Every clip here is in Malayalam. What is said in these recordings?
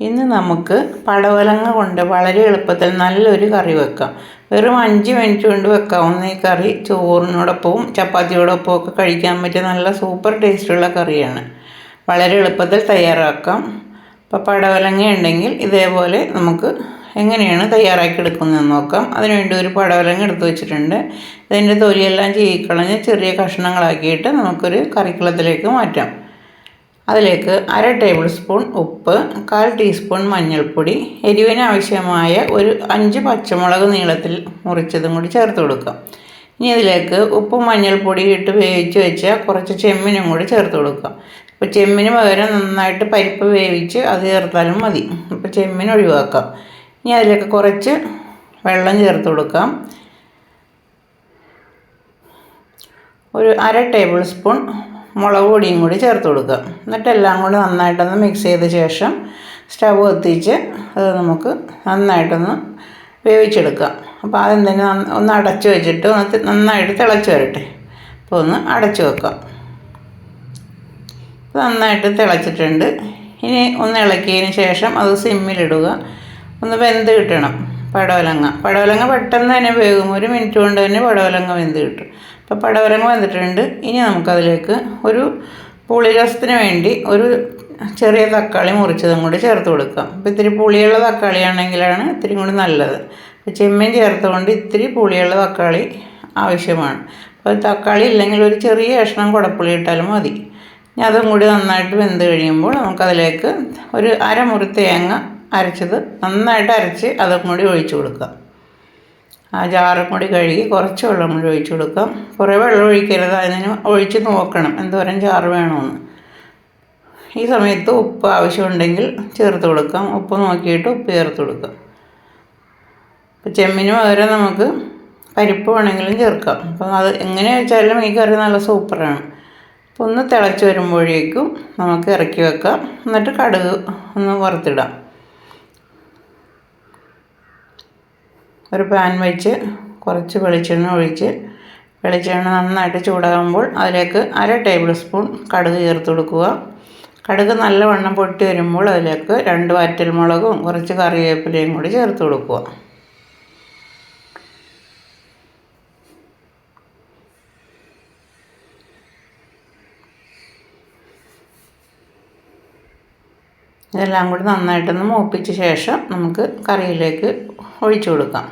ഇന്ന് നമുക്ക് പടവലങ്ങ കൊണ്ട് വളരെ എളുപ്പത്തിൽ നല്ലൊരു കറി വെക്കാം. വെറും അഞ്ച് മിനിറ്റ് കൊണ്ട് വെക്കാവുന്ന ഈ കറി ചോറിനോടൊപ്പവും ചപ്പാത്തിയോടൊപ്പവും ഒക്കെ കഴിക്കാൻ പറ്റിയ നല്ല സൂപ്പർ ടേസ്റ്റുള്ള കറിയാണ്. വളരെ എളുപ്പത്തിൽ തയ്യാറാക്കാം. അപ്പോൾ പടവലങ്ങ ഉണ്ടെങ്കിൽ ഇതേപോലെ നമുക്ക് എങ്ങനെയാണ് തയ്യാറാക്കി എടുക്കുന്നതെന്ന് നോക്കാം. അതിനുവേണ്ടി ഒരു പടവലങ്ങ എടുത്ത് വെച്ചിട്ടുണ്ട്. ഇതിന്റെ തൊലിയെല്ലാം ചീക്കളഞ്ഞ് ചെറിയ കഷ്ണങ്ങളാക്കിയിട്ട് നമുക്കൊരു കറിക്കുളത്തിലേക്ക് മാറ്റാം. അതിലേക്ക് അര ടേബിൾ സ്പൂൺ ഉപ്പ് കാൽ ടീസ്പൂൺ മഞ്ഞൾപ്പൊടി എരിവിന് ആവശ്യമായ ഒരു അഞ്ച് പച്ചമുളക് നീളത്തിൽ മുറിച്ചതും കൂടി ചേർത്ത് കൊടുക്കാം ഇനി ഇതിലേക്ക് ഉപ്പും മഞ്ഞൾപ്പൊടി ഇട്ട് വേവിച്ച് വെച്ച കുറച്ച് ചെമ്മിനും കൂടി ചേർത്ത് കൊടുക്കാം അപ്പോൾ ചെമ്മിന് പകരം നന്നായിട്ട് പരിപ്പ് വേവിച്ച് അത് ചേർത്താലും മതി. അപ്പോൾ ചെമ്മിന് ഒഴിവാക്കാം. ഇനി അതിലേക്ക് കുറച്ച് വെള്ളം ചേർത്ത് കൊടുക്കാം. ഒരു അര ടേബിൾ സ്പൂൺ മുളക് പൊടിയും കൂടി ചേർത്ത് കൊടുക്കുക. എന്നിട്ട് എല്ലാം കൂടി നന്നായിട്ടൊന്ന് മിക്സ് ചെയ്ത ശേഷം സ്റ്റവ് കത്തിച്ച് അത് നമുക്ക് നന്നായിട്ടൊന്ന് വേവിച്ചെടുക്കാം. അപ്പോൾ അതെന്തെങ്കിലും ഒന്ന് അടച്ചു വെച്ചിട്ട് ഒന്ന് നന്നായിട്ട് തിളച്ച് വരട്ടെ. അപ്പോൾ ഒന്ന് അടച്ചു വെക്കാം. നന്നായിട്ട് തിളച്ചിട്ടുണ്ട്. ഇനി ഒന്ന് ഇളക്കിയതിന് ശേഷം അത് സിമ്മിലിടുക. ഒന്ന് വെന്ത് കിട്ടണം. പടവലങ്ങ. പടവലങ്ങ പെട്ടെന്ന് തന്നെ വേകും ഒരു മിനിറ്റ് കൊണ്ട് തന്നെ പടവലങ്ങ വെന്ത് കിട്ടും. അപ്പോൾ പടവലങ്ങ വന്നിട്ടുണ്ട്. ഇനി നമുക്കതിലേക്ക് ഒരു പുളിരസത്തിന് വേണ്ടി ഒരു ചെറിയ തക്കാളി മുറിച്ചതും കൂടി ചേർത്ത് കൊടുക്കാം. അപ്പോൾ ഇത്തിരി പുളിയുള്ള തക്കാളി ആണെങ്കിലാണ് ഇത്തിരി കൂടി നല്ലത്. അപ്പോൾ ചെമ്മീൻ ചേർത്തുകൊണ്ട് ഇത്തിരി പുളിയുള്ള തക്കാളി ആവശ്യമാണ്. അപ്പോൾ തക്കാളി ഇല്ലെങ്കിൽ ഒരു ചെറിയ കഷ്ണം കുടപ്പുളി ഇട്ടാലും മതി. ഇനി അതും കൂടി നന്നായിട്ട് വെന്ത് കഴിയുമ്പോൾ നമുക്കതിലേക്ക് ഒരു അരമുറി തേങ്ങ അരച്ചത് നന്നായിട്ട് അരച്ച് അതും കൂടി ഒഴിച്ചു കൊടുക്കാം. ആ ജാറും കൂടി കഴുകി കുറച്ച് വെള്ളം കൂടി ഒഴിച്ചു കൊടുക്കാം. കുറേ വെള്ളം ഒഴിക്കരുത് അതിന് ഒഴിച്ച് നോക്കണം. എന്തോരം ചാറ് വേണമെന്ന് ഈ സമയത്ത് ഉപ്പ് ആവശ്യമുണ്ടെങ്കിൽ ചേർത്ത് കൊടുക്കാം. ഉപ്പ് നോക്കിയിട്ട് ഉപ്പ് ചേർത്ത് കൊടുക്കാം. ഇപ്പോൾ ചെമ്മിന് പകരം നമുക്ക് പരിപ്പ് വേണമെങ്കിലും ചേർക്കാം. അപ്പം അത് എങ്ങനെ വെച്ചാലും ഈ കറി നല്ല സൂപ്പറാണ്. അപ്പോൾ ഒന്ന് തിളച്ച് വരുമ്പോഴേക്കും നമുക്ക് ഇറക്കി വെക്കാം. എന്നിട്ട് കടുക് ഒന്ന് വറുത്തിടാം. ഒരു പാൻ വെച്ച് കുറച്ച് വെളിച്ചെണ്ണ ഒഴിച്ച് വെളിച്ചെണ്ണ നന്നായിട്ട് ചൂടാകുമ്പോൾ അതിലേക്ക് അര ടേബിൾ സ്പൂൺ കടുക് ചേർത്ത് കൊടുക്കുക. കടുക് നല്ലവണ്ണം പൊട്ടി വരുമ്പോൾ അതിലേക്ക് രണ്ട് വറ്റൽമുളകും കുറച്ച് കറിവേപ്പിലയും കൂടി ചേർത്ത് കൊടുക്കുക. ഇതെല്ലാം കൂടി നന്നായിട്ടൊന്ന് മൂപ്പിച്ച ശേഷം നമുക്ക് കറിയിലേക്ക് ഒഴിച്ചു കൊടുക്കാം.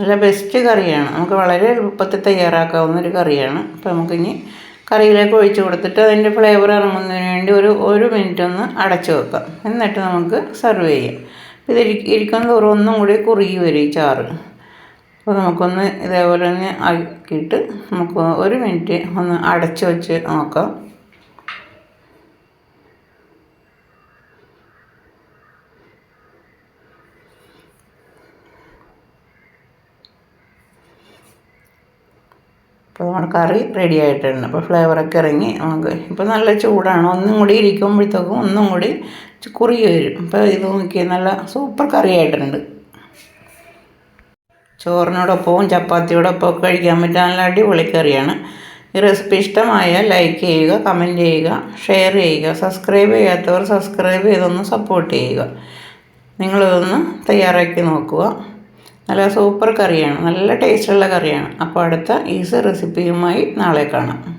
നല്ല ബെസ്റ്റ് കറിയാണ്. നമുക്ക് വളരെ എളുപ്പത്തിൽ തയ്യാറാക്കാവുന്ന ഒരു കറിയാണ്. അപ്പോൾ നമുക്കിനി കറിയിലേക്ക് ഒഴിച്ചു കൊടുത്തിട്ട് അതിന്റെ ഫ്ലേവർ ഇറങ്ങുന്നതിന് വേണ്ടി ഒരു ഒരു മിനിറ്റ് ഒന്ന് അടച്ചു വെക്കാം. എന്നിട്ട് നമുക്ക് സെർവ് ചെയ്യാം. ഇത് ഇരിക്കുന്ന തോറും ഒന്നും കൂടി കുറുകി വരും ഈ ചാറ്. അപ്പോൾ നമുക്കൊന്ന് ഇതേപോലെ തന്നെ ആക്കിയിട്ട് നമുക്ക് ഒരു മിനിറ്റ് ഒന്ന് അടച്ചു വെച്ച് നോക്കാം. അപ്പോൾ നമ്മുടെ കറി റെഡി ആയിട്ടുണ്ട്. അപ്പോൾ ഫ്ലേവറൊക്കെ ഇറങ്ങി. നമുക്ക് ഇപ്പോൾ നല്ല ചൂടാണ്. ഒന്നും കൂടി ഇരിക്കുമ്പോഴത്തേക്കും ഒന്നും കൂടി കുറുകി വരും. അപ്പോൾ ഇത് നോക്കി നല്ല സൂപ്പർ കറി ആയിട്ടുണ്ട്. ചോറിനോടൊപ്പവും ചപ്പാത്തിയോടൊപ്പം ഒക്കെ കഴിക്കാൻ പറ്റുന്ന നല്ല അടിപൊളി കറിയാണ്. ഈ റെസിപ്പി ഇഷ്ടമായ ലൈക്ക് ചെയ്യുക കമന്റ് ചെയ്യുക ഷെയർ ചെയ്യുക സബ്സ്ക്രൈബ് ചെയ്യാത്തവർ സബ്സ്ക്രൈബ് ചെയ്തൊന്ന് സപ്പോർട്ട് ചെയ്യുക. നിങ്ങളിതൊന്ന് തയ്യാറാക്കി നോക്കുക. നല്ല സൂപ്പർ കറിയാണ്. നല്ല ടേസ്റ്റുള്ള കറിയാണ്. അപ്പോൾ അടുത്ത ഈസി റെസിപ്പിയുമായി നാളെ കാണാം.